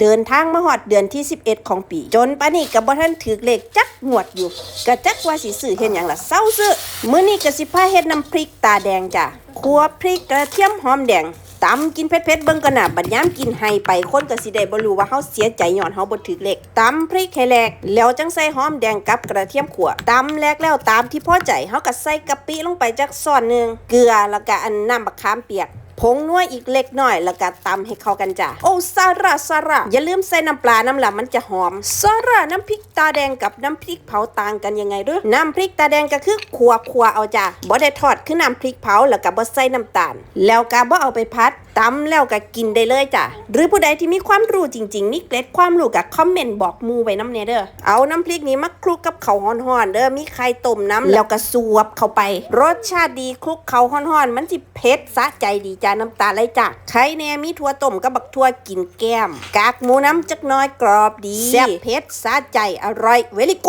เดินทางมาฮอดเดือนที่ 11 ของปี จนปานนี้ก็บ่ทันถือเลขจักงวดอยู่ก็จักว่าสิซื้อเฮ็ดหยังล่ะเศร้าซื้อมื้อนี้ก็สิพาเฮ็ดน้ำพริกตาแดงจ้ะคั่วพริกกระเทียมหอมแดงตำกินเผ็ดๆเบิ่งกันน่ะบัดยามกินให้ไปคนก็สิได้บ่รู้ว่าเฮาเสียใจย้อนเฮาบ่ถือเลขตำพริกให้แหลกแล้วจังใส่หอมแดงกับกระเทียมขั่วตำแหลกแล้วตามที่พอใจเฮาก็ใส่กะปิลงไปจักช้อนหนึงเกลือแล้วก็อันน้ำบักขามเปียก ผงนัวอีกเล็กน้อย แล้วก็ตำให้เข้ากันจ้ะโอ้ซาร่าซาร่าอย่าลืมใส่น้ำปลาน้ำละมันจะหอมซาร่าน้ำพริกตาแดงกับน้ำพริกเผาต่างกันยังไงหรือน้ำพริกตาแดงก็คือขัวขัวเอาจ้ะบ่ได้ทอดคือน้ำพริกเผาแล้วก็บ่ใส่น้ำตาล แล้วก็บ่เอาไปพัดตำแล้วก็กินได้เลยจ้ะหรือผู้ใดที่มีความรู้จริง ๆ มีเกร็ดความรู้ก็คอมเมนต์บอกมูไว้น้ำเนยเด้อเอาน้ำพริกนี้มาคลุกกับข้าวฮ้อนๆเด้อมีไข่ต้มน้ำแล้วก็สวบเข้าไป รสชาติดีคลุกข้าวฮ้อนๆมันสิเผ็ดสะใจดีจ้าน้ำตาไหลจาก ไข่แน่มีถั่วต้มกับบักถั่วกินแก้ม กากหมูน้ำจักน้อยกรอบดีแซ่บเผ็ดสะใจอร่อยเวลิก